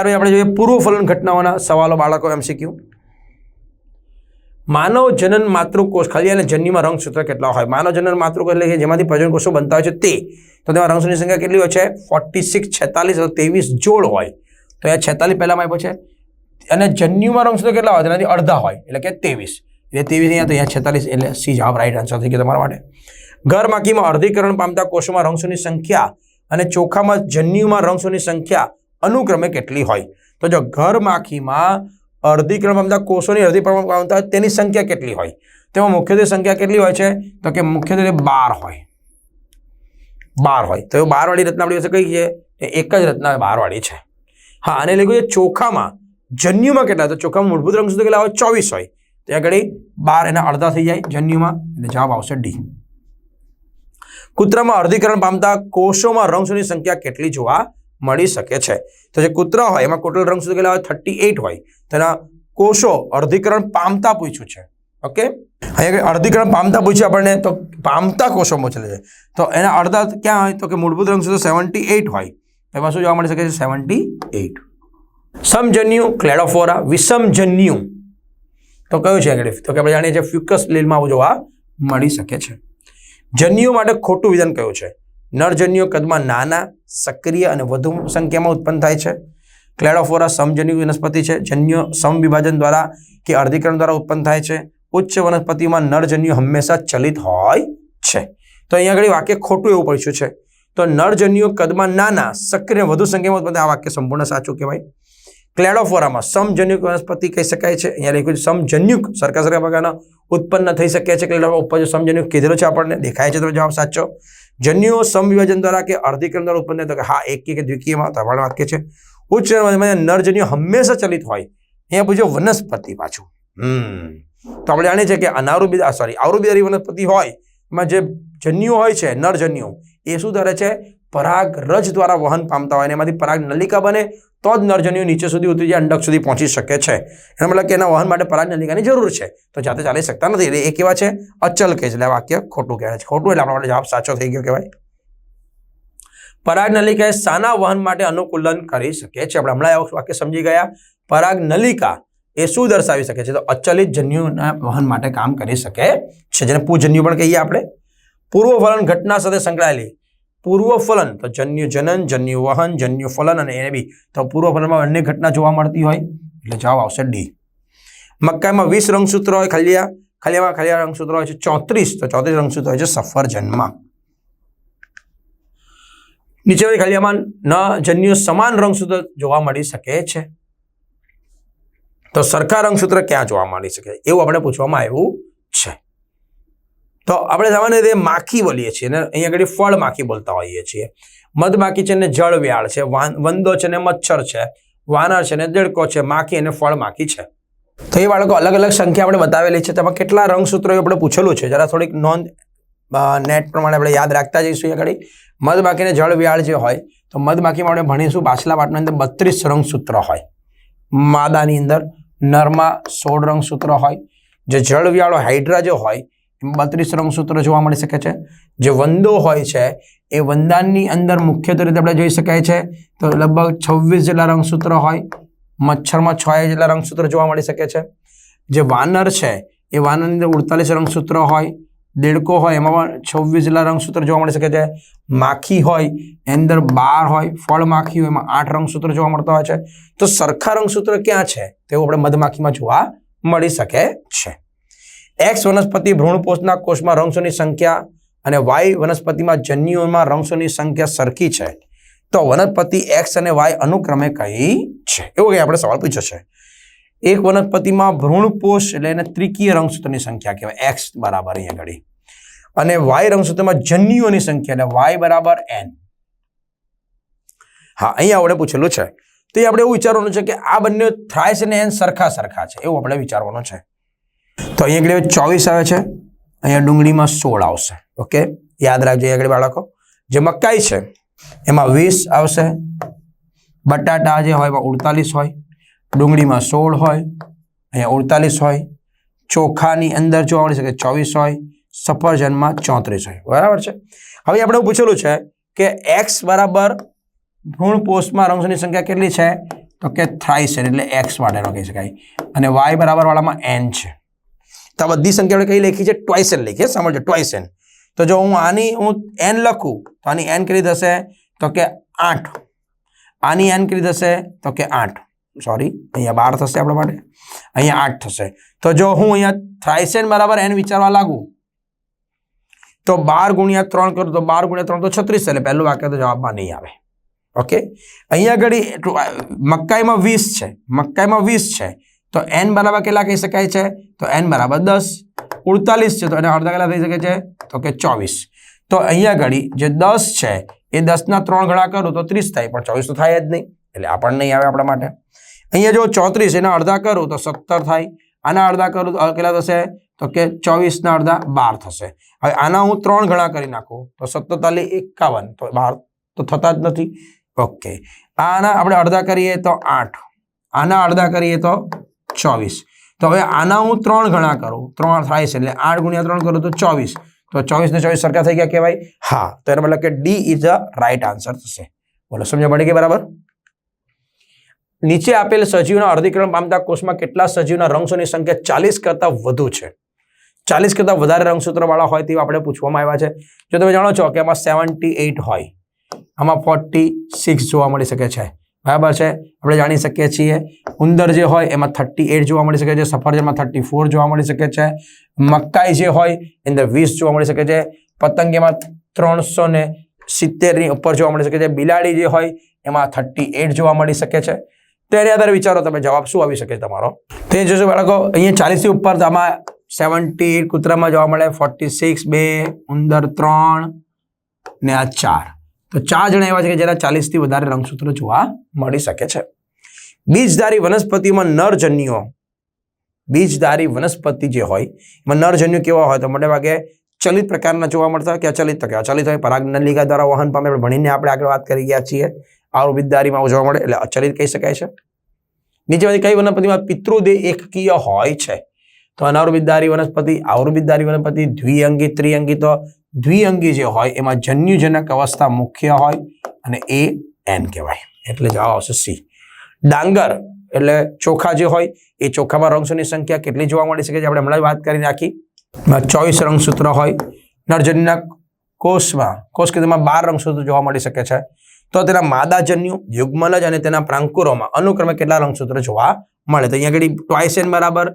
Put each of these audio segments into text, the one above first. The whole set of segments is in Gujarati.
ત્યાર આપણે જોઈએ પૂર્વ ફલન ઘટનાઓના સવાલો બાળકો એમસીક્યુ માનવ જનન માતૃકોષ, ખાલી અને જન્યમાં રંગસૂત્ર કેટલા હોય? માનવ જનન માતૃકોષ એટલે કે જેમાંથી પ્રજનન કોષો બનતા હોય છે તે. તો તેમાં રંગસૂત્રની સંખ્યા કેટલી હોય છે? ફોર્ટી સિક્સ છેતાલીસ ત્રેવીસ જોડ હોય. તો એ છેતાલીસ પહેલામાં આપ્યો છે. અને જન્યુમાં રંગસૂત્ર કેટલા હોય? તેનાથી અડધા હોય, એટલે કે ત્રેવીસ. એટલે ત્રેવીસ અહીંયા તો અહીંયા છેતાલીસ, એટલે સી જવાબ રાઈટ આન્સર થઈ ગયો તમારા માટે. ઘરમાકીમાં અર્ધીકરણ પામતા કોષોમાં રંગસૂની સંખ્યા અને ચોખામાં જન્યુમાં રંગસૂની સંખ્યા અનુક્રમે કેટલી હોય? તો જો ઘરમાખીમાં અર્ધીકરણ પામતા કોષોની અર્ધીકરણ પામતા હોય તેની સંખ્યા કેટલી હોય? તેમાં મુખ્યત્વે સંખ્યા કેટલી હોય છે? તો કે મુખ્યત્વે બાર હોય. બાર હોય. તો બારવાળી રચના આપણી પાસે કઈ છે એક જ રચના બારવાળી છે. હા, અને લખ્યું છે ચોખામાં જન્યુમાં કેટલા? તો ચોખામાં મૂળભૂત રંગ સુધી કેટલા હોય? ચોવીસ હોય. તો આગળ બાર એના અડધા થઈ જાય જન્યુમાં, એટલે જવાબ આવશે ડી. કૂતરામાં અર્ધીકરણ પામતા કોષોમાં રંગસોની સંખ્યા કેટલી જોવા મળી શકે છે. તો જે કૂતરા હોય, એમાં ટોટલ રંગસૂત્ર કેટલા હોય થર્ટી એઇટ હોય, તેના કોષો અર્ધીકરણ પામતા પૂછ્યું છે. ઓકે અહીંયા અર્ધીકરણ પામતા પૂછ્યું આપણને, તો પામતા કોષો ચલે છે. તો એના અડધા ક્યાં હોય? તો કે મૂળભૂત રંગ રંગસૂત્ર સેવન્ટી એઇટ હોય એમાં શું જોવા મળી શકે છે? સેવન્ટી એઇટ સમજન્યુ ક્લેડોફોરા, વિષમજન્યુ. તો કયું છે આગળ? તો કે આપણે જાણીએ છીએ ફ્યુકસ લીલમાં જોવા મળી શકે છે. જન્યુ માટે ખોટું વિધાન કયું છે? નરજન્યુ કદમાં નાના, સક્રિય અને વધુ સંખ્યામાં ઉત્પન્ન થાય છે. ક્લેડોફોરા સમજન્યુ વનસ્પતિ છે. જન્યુ સમવિભાજન દ્વારા કે અર્ધીકરણ દ્વારા ઉત્પન્ન થાય છે. ઉચ્ચ વનસ્પતિમાં નરજન્યુ હંમેશા ચલિત હોય છે. તો અહીંયા આગળ વાક્ય ખોટું એવું પડ્યું છે. તો નરજન્યુ કદમાં નાના, સક્રિય, વધુ સંખ્યામાં ઉત્પન્ન આ વાક્ય સંપૂર્ણ સાચું કહેવાય. ક્લેડોફોરામાં સમજન્યુક વનસ્પતિ કહી શકાય છે. અહીંયા લખ્યું છે સમજન્યુક સરખા સરખા પ્રકારના ઉત્પન્ન થઈ શકે છે. ક્લેડોફોરા ઉપર સમજન્યુક કીધેલો છે આપણને. દેખાય છે તો જવાબ સાચો. જન્યુઓ સમવિભાજન દ્વારા કે અર્ધીકરણ દ્વારા ઉત્પન્ન થાય તો કે હા, એક કે દ્વિકીયમાં તમારું વાક્ય છે. ઉચ્ચ નરજન્યુ હંમેશા ચલિત હોય. અહીંયા પૂછ્યો વનસ્પતિ પાછું. તો આપણે જાણીએ છીએ કે અનારુબી સોરી આવરુબિદારી વનસ્પતિ હોય, એમાં જે જન્યુ હોય છે, નરજન્યુ, એ શું કરે છે? પરાગ રજ દ્વારા વહન પામતા હોય અને એમાંથી પરાગ નલિકા બને તો જ નરજન્યુ નીચે સુધી ઉતરી જાય, અંડક સુધી પહોંચી શકે છે. એનો મતલબ કે એના વહન માટે પરાગ નલિકાની જરૂર છે. તો જાતે ચાલી શકતા નથી. એટલે એ કેવા છે? અચલ કહે એટલે વાક્ય ખોટું કહેવાય છે. ખોટું એટલે આપણા માટે જવાબ સાચો થઈ ગયો કહેવાય. પરાગ નલિકા એ સાના વહન માટે અનુકૂલન કરી શકે છે. આપણે હમણાં એવું વાક્ય સમજી ગયા. પરાગ નલિકા એ શું દર્શાવી શકે છે? તો અચલિત જન્યુના વહન માટે કામ કરી શકે છે. જેને પૂજન્યુ પણ કહીએ આપણે. પૂર્વ વલણ ઘટના સાથે સંકળાયેલી પૂર્વફલન, તો જન્યુ જનન જન્યુ વહન જન્યુ ફલન અને એને બી. તો પૂર્વફલનમાં બંને ઘટના જોવા મળતી હોય, એટલે જવાબ આવશે ડી. મકાઈમાં વીસ રંગસૂત્ર હોય, ખલિયા. ખલિયામાં ખલિયા રંગસૂત્ર હોય છે ચોત્રીસ, તો ચોત્રીસ રંગસૂત્ર હોય છે સફરજનમાં નીચેની ખલિયામાં ન જન્યુ સમાન રંગસૂત્ર જોવા મળી શકે છે. તો સરખા રંગસૂત્ર ક્યાં જોવા મળી શકે? એવું આપણે પૂછવામાં આવ્યું છે. તો આપણે સામાન્ય રીતે માખી બોલીએ છીએ અને અહીંયા આગળ ફળ માખી બોલતા હોઈએ છીએ. મધમાખી છે ને જળ વ્યાળ છે વંદો છે ને મચ્છર છે, વાનર છે ને દેડકો છે, માખી અને ફળ માખી છે. તો એ બાળકો અલગ અલગ સંખ્યા આપણે બતાવેલી છે, તેમાં કેટલા રંગસૂત્રો આપણે પૂછેલું છે, જરા થોડીક નોંધ નેટ પ્રમાણે આપણે યાદ રાખતા જઈશું આગળ. મધમાખીને જળ વ્યાળ જે હોય, તો મધમાખીમાં આપણે ભણીશું પાછલા પાઠની અંદર બત્રીસ રંગસૂત્ર હોય. માદાની અંદર નરમાં સોળ રંગસૂત્ર હોય. જે જળ વ્યાળો હાઇડ્રા જે હોય બત્રીસ રંગસૂત્ર જોવા મળી શકે છે. જે વંદો હોય છે, એ વંદાનની અંદર મુખ્યત્વે રીતે આપણે જોઈ શકાય છે. તો લગભગ છવ્વીસ જેટલા રંગસૂત્ર હોય, મચ્છરમાં છ જેટલા રંગસૂત્ર જોવા મળી શકે છે. જે વાનર છે, એ વાનરની અંદર ઉડતાલીસ રંગસૂત્ર હોય, દેડકો હોય, એમાં પણ છવ્વીસ જેટલા રંગસૂત્ર જોવા મળી શકે છે. માખી હોય, એની અંદર બાર હોય, ફળ માખી હોય, એમાં આઠ રંગસૂત્ર જોવા મળતા હોય છે. તો સરખા રંગસૂત્ર ક્યાં છે? તેવું આપણે મધમાખીમાં જોવા મળી શકે છે. એક્સ વનસ્પતિ ભ્રૂણપોષના કોષમાં રંગસોની સંખ્યા અને વાય વનસ્પતિમાં જન્યુઓમાં રંગસોની સંખ્યા સરખી છે. તો વનસ્પતિ એક્સ અને વાય અનુક્રમે કઈ છે? એવો કંઈ આપણે સવાલ પૂછ્યો છે. એક વનસ્પતિમાં ભ્રૂણપોષ એટલે એને ત્રિકીય રંગસૂત્રની સંખ્યા કહેવાય. એક્સ બરાબર અહીંયા ઘડી. અને વાય રંગસૂત્રમાં જન્યુઓની સંખ્યા એટલે વાય બરાબર એન હા, અહીંયા આપણે પૂછેલું છે. તો એ આપણે એવું વિચારવાનું છે કે આ બંને થ્રાઇસ અને એન સરખા સરખા છે. એવું આપણે વિચારવાનું છે. તો અહીંયા આગળ ચોવીસ આવે છે. અહીંયા ડુંગળીમાં સોળ આવશે. ઓકે યાદ રાખજો અહીંયા આગળ બાળકો. જે મકાઈ છે, એમાં વીસ આવશે. બટાટા જે હોય, એમાં ઉડતાલીસ હોય. ડુંગળીમાં સોળ હોય. અહીંયા ઉડતાલીસ હોય. ચોખાની અંદર જોવા મળી શકે ચોવીસ હોય. સફરજનમાં ચોત્રીસ હોય. બરાબર છે? હવે આપણે પૂછેલું છે કે એક્સ બરાબર ભ્રૂણ પોષમાં રંગસની સંખ્યા કેટલી છે? તો કે થ્રાઈસ એટલે એક્સ માટેનો કહી શકાય. અને વાય બરાબર વાળામાં એન છે. તો આ બધી સંખ્યા આપણે કઈ લખી છે? ટ્વાઇસેન લખીએ સમજો ટ્વાઇસેન તો જો હું આની, હું એન લખું, તો આની એન કેટલી થશે? તો કે આઠ. આની એન કેટલી થશે? તો કે આઠ. સોરી અહીંયા બાર થશે આપણા માટે. અહીંયા આઠ થશે. તો જો હું અહીંયા થ્રાઇસેન બરાબર એન વિચારવા લાગુ, તો બાર ગુણ્યા ત્રણ કરું, તો બાર ગુણ્યા ત્રણ તો છત્રીસ એટલે પહેલું વાક્ય તો જવાબમાં નહીં આવે. ઓકે અહીંયા આગળ મકાઈમાં વીસ છે. મકાઈમાં વીસ છે. તો એન બરાબર કેટલા કહી શકાય છે? તો એન બરાબર દસ. ઉડતાલીસ છે તો એને અડધા કેટલા થઈ શકે છે? તો કે ચોવીસ. તો અહીંયા ઘડી જે દસ છે, એ દસના ત્રણ ગણા કરું તો ત્રીસ થાય, પણ ચોવીસ તો થાય જ નહીં. એટલે આ પણ નહીં આવે આપણા માટે. અહીંયા જો ચોત્રીસ એના અડધા કરું તો સત્તર થાય. આના અડધા કરું તો કેટલા થશે? તો કે ચોવીસના અડધા બાર થશે. હવે આના હું ત્રણ ગણા કરી નાખું તો સત્તરતાલી એકાવન. તો બાર તો થતા જ નથી. ઓકે. આના આપણે અડધા કરીએ તો આઠ. આના અડધા કરીએ તો ચોવીસ. તો હવે આના હું ત્રણ ગણા કરું. ત્રણ થાય એટલે આઠ ગુણ્યા ત્રણ કરું તો ચોવીસ. તો ચોવીસ ને ચોવીસ સરખા થઈ ગયા કહેવાય? હા. તો એનો મતલબ કે D is a right answer થશે. બોલો સમજ પડે કે બરાબર? નીચે આપેલ સજીવના અર્ધીકરણ પામતા કોષમાં કેટલા સજીવના રંગસોની સંખ્યા ચાલીસ કરતાં વધુ છે? ચાલીસ કરતાં વધારે રંગસૂત્રવાળા હોય તેવા આપણે પૂછવામાં આવ્યા છે. જો તમે જાણો છો કે આમાં સેવન્ટી એઇટ હોય, આમાં ફોર્ટી સિક્સ જોવા મળી શકે છે. બરાબર છે? આપણે જાણી શકીએ છીએ. ઉંદર જે હોય, એમાં થર્ટી એટ જોવા મળી શકે છે. સફરજનમાં થર્ટી ફોર જોવા મળી શકે છે. મકાઈ જે હોય, એની અંદર વીસ જોવા મળી શકે છે. પતંગીમાં ત્રણસો ને સિત્તેરની ઉપર જોવા મળી શકે છે. બિલાડી જે હોય, એમાં થર્ટી એટ જોવા મળી શકે છે. તેની આધારે વિચારો, તમે જવાબ શું આવી શકે તમારો? તે જોશો બાળકો, અહીંયા ચાલીસથી ઉપર આમાં સેવન્ટી કૂતરામાં જોવા મળે. ફોર્ટી સિક્સ બે, ઉંદર, ત્રણ ને આ ચાર. તો ચાર જણા એવા છે કે જેના ચાલીસથી વધારે રંગસૂત્રો જોવા મળી શકે છે. બીજધારી વનસ્પતિમાં નરજન્યુઓ. બીજધારી વનસ્પતિ જે હોય, એમાં નરજન્યુ કેવા હોય તો મોટે ભાગે ચલિત પ્રકારના જોવા મળતા કે અચલિત? તો કે અચલિત હોય, પરાગનલિકા દ્વારા વહન પામે ભણીને આપણે આગળ વાત કરી ગયા છીએ. આયુર્વિદ્યારીમાં જોવા મળે, એટલે અચલિત કહી શકાય છે. નીચેમાંથી કઈ વનસ્પતિમાં પિતૃદેહ એકકીય હોય છે? તો અનાયુર્વિદ્યારી વનસ્પતિ આયુર્વિદ્યારી વનસ્પતિ, દ્વિઅંગી, ત્રિઅંગી તો દ્વિઅંગી જે હોય, એમાં જન્યુજનક અવસ્થા મુખ્ય હોય અને એ એન કહેવાય. એટલે જવાબ આવશે સી ડાંગર એટલે ચોખા જે હોય, એ ચોખામાં રંગસૂત્રની સંખ્યા કેટલી જોવા મળી શકે છે? આપણે હમણાં વાત કરી નાખી. ચોવીસ રંગસૂત્ર હોય. નરજન્યુના કોષમાં કોષ કેન્દ્રમાં બાર રંગસૂત્ર જોવા મળી શકે છે. તો તેના માદાજન્યુ યુગ્મલજ અને તેના પ્રાંકુરોમાં અનુક્રમે કેટલા રંગસૂત્ર જોવા મળે? તો અહીંયા આગળ ટ્વાઇસ એન બરાબર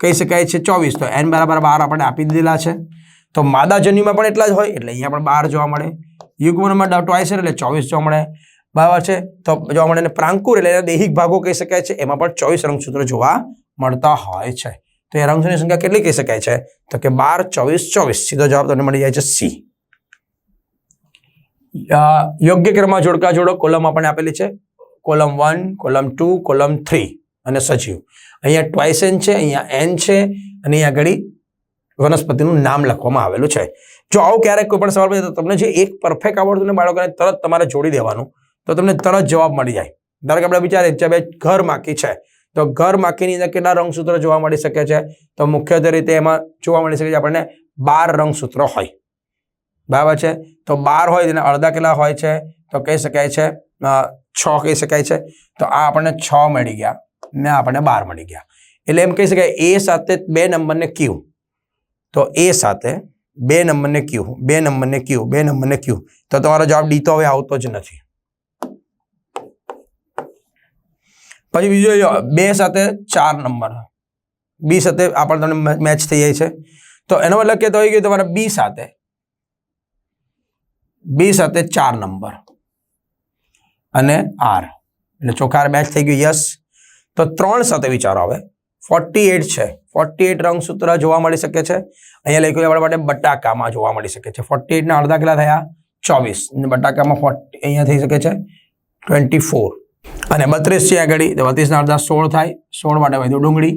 કહી શકાય છે ચોવીસ. તો એન બરાબર બાર આપણે આપી દીધેલા છે. તો માદા જન્યુમાં પણ એટલા જ હોય, એટલે અહીંયા પણ બાર જોવા મળે. યુગ્મનમાં ટ્વાઇસ એટલે ચોવીસ જોવા મળે. બરાબર છે? તો જોવા મળે અને પ્રાંકુર એટલે એના દૈહિક ભાગો કહી શકાય છે. એમાં પણ ચોવીસ રંગસૂત્રો જોવા મળતા હોય છે. તો એ રંગસૂત્રની સંખ્યા કેટલી કહી શકાય છે? તો કે બાર, ચોવીસ ચોવીસ. સીધો જવાબ તમને મળી જાય છે સી. યોગ્ય ક્રમમાં જોડકા જોડો. કોલમ આપણને આપેલી છે. Column one, column two, column three અને સજીવ. અહીંયા ટ્વાઇસેન છે, અહીંયા એન છે અને અહીંયા આગળ વનસ્પતિનું નામ લખવામાં આવેલું છે. જો આવું ક્યારેક કોઈ પણ સવાલ પૂછે તો તમને જે એક પરફેક્ટ આવડતું ને બાળકોને તરત તમારે જોડી દેવાનું. તો તમને તરત જવાબ મળી જાય. ધારો કે આપણે વિચારીએ કે ભાઈ ઘર માકી છે. તો ઘર માકીની અંદર કેટલા રંગસૂત્રો જોવા મળી શકે છે? તો મુખ્યત્વે રીતે એમાં જોવા મળી શકે છે આપણને બાર રંગસૂત્રો હોય. બરાબર છે? તો બાર હોય તેના અડધા કેટલા હોય છે? તો કહી શકાય છે છ કહી શકાય છે. તો આ આપણને છ મળી ગયા. ને આપણને બાર મળી ગયા. એટલે એમ કહી શકાય એ સાથે બે નંબરને ક્યુ. તો એ સાથે બે નંબરને ક્યુ બે નંબરને ક્યુ બે નંબરને ક્યુ તો તમારો જવાબ ડી તો હવે આવતો જ નથી. પછી બીજું બે સાથે ચાર નંબર. બી સાથે આપણે તમને મેચ થઈ જાય છે. તો એનો મતલબ કે આવી ગયું તમારા બી સાથે. બી સાથે ચાર નંબર. અને આર એટલે ચોખાર મેચ થઈ ગયું. યસ તો ત્રણ સાથે વિચારો આવે ફોર્ટી એટ છે. ફોર્ટી એટ રંગસૂત્ર જોવા મળી શકે છે. અહીંયા લખ્યું આપણા માટે બટાકામાં જોવા મળી શકે છે. ફોર્ટી એટના અડધા કેટલા થયા? ચોવીસ. અને બટાકામાં ફોર્ટી અહીંયા થઈ શકે છે. ટ્વેન્ટી ફોર અને બત્રીસ છે આગળ. બત્રીસના અડધા સોળ થાય. સોળ માટે વધુ ડુંગળી.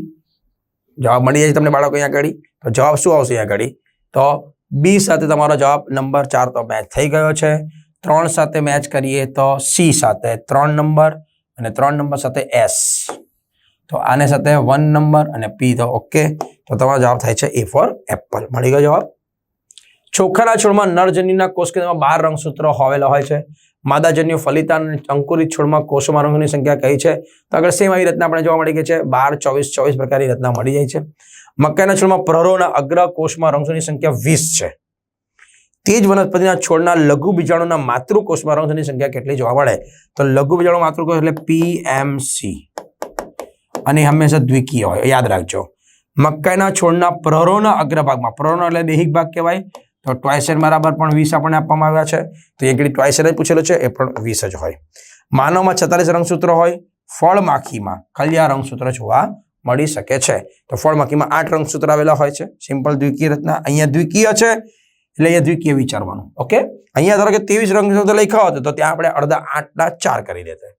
જવાબ મળી જાય તમને બાળકો અહીંયા આગળ. તો જવાબ શું આવશે અહીંયા આગળ? તો બી સાથે તમારો જવાબ નંબર ચાર તો મેચ થઈ ગયો છે. ત્રણ સાથે મેચ કરીએ તો સી સાથે. ત્રણ નંબર અને ત્રણ નંબર સાથે એસ તો આને સાથે વન નંબર અને પી તો ઓકે તો તમારો જવાબ થાય છે એ ફોર એપલ મળી ગયો જવાબ? ચોખાના છોડમાં નરજન્યુના કોષ કેન્દ્રમાં બાર રંગસૂત્રો આવેલા હોય છે. માદાજન્ય ફલિતાન અને અંકુરિત છોડમાં કોષોમાં રંગની સંખ્યા કઈ છે? તો આગળ સેમ આવી રચના આપણે જોવા મળી ગઈ છે. બાર, ચોવીસ ચોવીસ પ્રકારની રચના મળી જાય છે. મકાઈના છોડમાં પ્રહરોના અગ્ર કોષમાં રંગસૂની સંખ્યા વીસ છે. તે જ વનસ્પતિના છોડના લઘુ બીજાણુના માતૃકોષમાં રંગસૂની સંખ્યા કેટલી જોવા મળે? તો લઘુ બીજાણુ માતૃકોષ એટલે પીએમસી અને હંમેશા દ્વિકીય હોય. યાદ રાખજો. મકાઈના છોડના પ્રહરોના અગ્રભાગમાં, પ્રહરોનો એટલે દેહિક ભાગ કહેવાય. તો ટ્વાઇસેર બરાબર પણ વીસ આપણને આપવામાં આવ્યા છે. તો એક ટ્વાઇસેર જ પૂછેલો છે, એ પણ વીસ જ હોય. માનવમાં છતાલીસ રંગસૂત્રો હોય, ફળમાખીમાં આ રંગસૂત્ર જોવા મળી શકે છે. તો ફળમાખીમાં આઠ રંગસૂત્ર આવેલા હોય છે. સિમ્પલ દ્વિકીય રચના. અહીંયા દ્વિકીય છે, એટલે અહીંયા દ્વિકીય વિચારવાનું. ઓકે? અહીંયા ધારો કે ત્રેવીસ રંગસૂત્ર લખ્યા હોત તો ત્યાં આપણે અડધા આઠના ચાર કરી દેતા.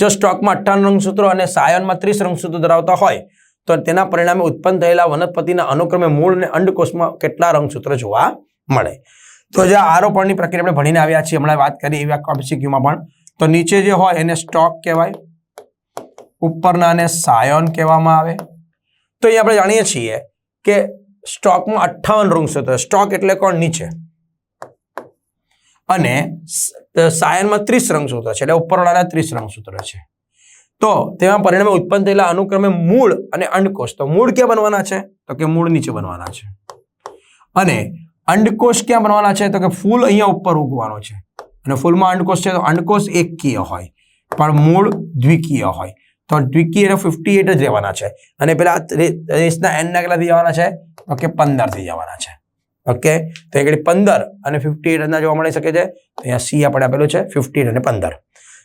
જો સ્ટોકમાં અઠ્ઠાવન રંગસૂત્રો અને સાયનમાં ત્રીસ રંગસૂત્રો ધરાવતા હોય, તો તેના પરિણામે ઉત્પન્ન થયેલા વનસ્પતિના અનુક્રમે મૂળ અને અંડકોષમાં કેટલા રંગસૂત્ર જોવા મળે. તો જે આરોપણની પ્રક્રિયા આપણે ભણીને આવ્યા છીએ, હમણાં વાત કરી એવી કોમ્પિસિક્યુમાં પણ. તો નીચે જે હોય એને સ્ટોક કહેવાય ઉપરનાને સાયોન કહેવામાં આવે. તો અહીં આપણે જાણીએ છીએ કે સ્ટોકમાં અઠ્ઠાવન રંગસૂત્ર, સ્ટોક એટલે કોણ? નીચે. અને સાયનમાં ત્રીસ રંગસૂત્ર છે, એટલે ઉપરવાળાના ત્રીસ રંગસૂત્ર છે. તો તેમાં પરિણામે ઉત્પન્ન થયેલા અનુક્રમે મૂળ અને અંડકોષ, તો મૂળ ક્યાં બનવાના છે? તો કે મૂળ નીચે બનવાના છે. અને અંડકોષ ક્યાં બનવાના છે? તો કે ફૂલ અહીંયા ઉપર ઉગવાનો છે. અને ફૂલમાં અંડકોષ છે તો અંડકોષ એકકીય હોય, પણ મૂળ દ્વિકીય હોય. તો દ્વિકીય એટલે ફિફ્ટી એટ જ રહેવાના છે. અને પેલા રેસના એનના કેટલા જવાના છે? તો કે પંદર થઈ જવાના છે. ઓકે તો આગળ પંદર અને ફિફ્ટી એટ જોવા મળી શકે છે. અહીંયા સી આપણે આપેલું છે ફિફ્ટી અને પંદર.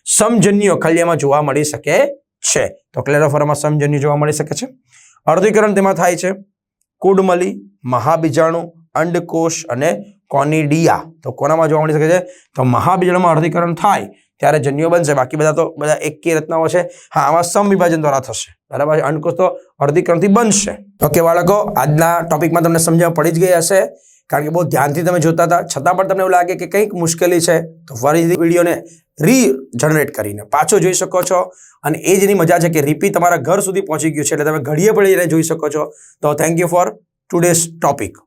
સમજન્યો ખલિયામાં જોવા મળી શકે છે. તો ક્લેરોફોરમાં સમજન્યુ જોવા મળી શકે છે. અર્ધીકરણ તેમાં થાય છે કુડમલી, મહાબીજાણુ, અંડકોષ અને કોનિડિયા. તો કોનામાં જોવા મળી શકે છે? તો મહાબીજાણુમાં અર્ધીકરણ થાય ત્યારે જન્યુઓ બનશે. બાકી બધા તો બધા એકી રચનાઓ છે. હા, આમાં સમવિભાજન દ્વારા થશે. બરાબર છે? અંડકોષ તો અર્ધીકરણથી બનશે. ઓકે બાળકો, આજના ટોપિકમાં તમને સમજણ પડી જ ગઈ હશે. કારણ કે બહુ ધ્યાનથી તમે જોતા હતા. છતાં પણ તમને એવું લાગે કે કંઈક મુશ્કેલી છે, તો ફરીથી વિડીયોને રીજનરેટ કરીને પાછો જોઈ શકો છો. અને એ જ મજા છે કે રીપી તમારા ઘર સુધી પહોંચી ગયું છે, એટલે તમે ઘડીએ પડીને જોઈ શકો છો. તો thank you for today's topic